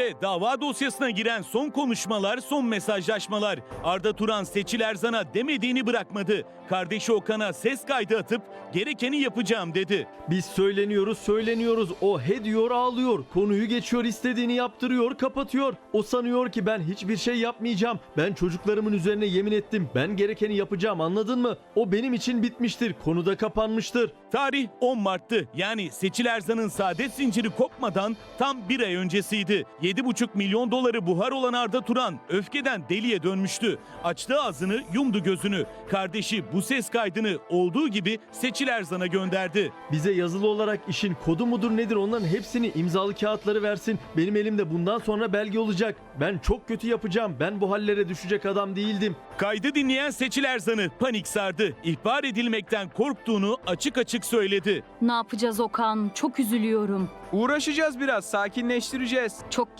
İşte dava dosyasına giren son konuşmalar, son mesajlaşmalar. Arda Turan Seçil Erzan'a demediğini bırakmadı. Kardeşi Okan'a ses kaydı atıp gerekeni yapacağım dedi. Biz söyleniyoruz söyleniyoruz. O he diyor ağlıyor. Konuyu geçiyor istediğini yaptırıyor kapatıyor. O sanıyor ki ben hiçbir şey yapmayacağım. Ben çocuklarımın üzerine yemin ettim. Ben gerekeni yapacağım anladın mı? O benim için bitmiştir. Konuda kapanmıştır. Tarih 10 Mart'tı. Yani Seçil Erzan'ın saadet zinciri kopmadan tam bir ay öncesiydi. 7,5 milyon doları buhar olan Arda Turan öfkeden deliye dönmüştü. Açtı ağzını, yumdu gözünü. Kardeşi bu ses kaydını olduğu gibi Seçil Erzan'a gönderdi. Bize yazılı olarak işin kodu mudur nedir onların hepsini imzalı kağıtları versin. Benim elimde bundan sonra belge olacak. Ben çok kötü yapacağım. Ben bu hallere düşecek adam değildim. Kaydı dinleyen Seçil Erzan'ı panik sardı. İhbar edilmekten korktuğunu açık açık söyledi. Ne yapacağız Okan? Çok üzülüyorum. Uğraşacağız biraz, sakinleştireceğiz. Çok